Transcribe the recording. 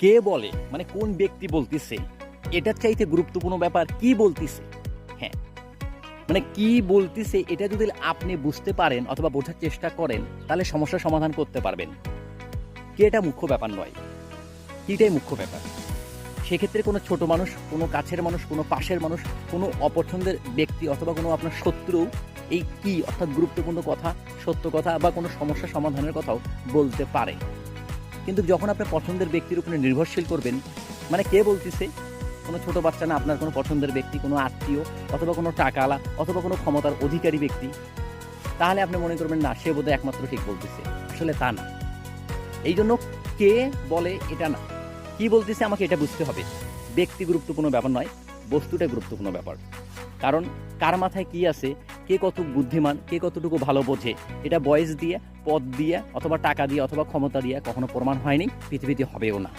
কে বলে মানে কোন ব্যক্তি বলতেছে, এটার চাইতে গুরুত্বপূর্ণ ব্যাপার কি বলতেছে? হ্যাঁ মানে কি বলতেছে এটা যদি আপনি বুঝতে পারেন অথবা বোঝার চেষ্টা করেন, তাহলে সমস্যার সমাধান করতে পারবেন। কে এটা মুখ্য ব্যাপার নয়, কিটাই মুখ্য ব্যাপার। সেক্ষেত্রে কোনো ছোট মানুষ, কোনো কাছের মানুষ, কোনো পাশের মানুষ, কোনো অপছন্দের ব্যক্তি অথবা কোনো আপনার শত্রু, এই কি অর্থাৎ গুরুত্বপূর্ণ কথা, সত্য কথা বা কোনো সমস্যা সমাধানের কথাও বলতে পারে। কিন্তু যখন আপনার পছন্দের ব্যক্তির উপরে নির্ভরশীল করবেন মানে কে বলতেছে? কোনো ছোট বাচ্চা না, আপনার কোনো পছন্দের ব্যক্তি, কোনো আত্মীয়, অথবা কোনো টাকাওয়ালা, অথবা কোনো ক্ষমতার অধিকারী ব্যক্তি, তাহলে আপনি মনে করবেন, না, সে বোধহয় একমাত্র ঠিক বলতেছে। আসলে তা না। এই জন্য কে বলে এটা না? কি বলতেছে আমাকে এটা বুঝতে হবে। ব্যক্তি গুরুত্বপূর্ণ ব্যাপার নয় বস্তুটা গুরুত্বপূর্ণ ব্যাপার। কারণ কার মাথায় কি আছে কে কত বুদ্ধিমান, কে কতটুকু ভালো বোঝে, এটা বয়স দিয়ে, পদ দিয়ে, অথবা টাকা দিয়ে, অথবা ক্ষমতা দিয়ে কখনো প্রমাণ হয়নি, পৃথিবীতে হবেও না।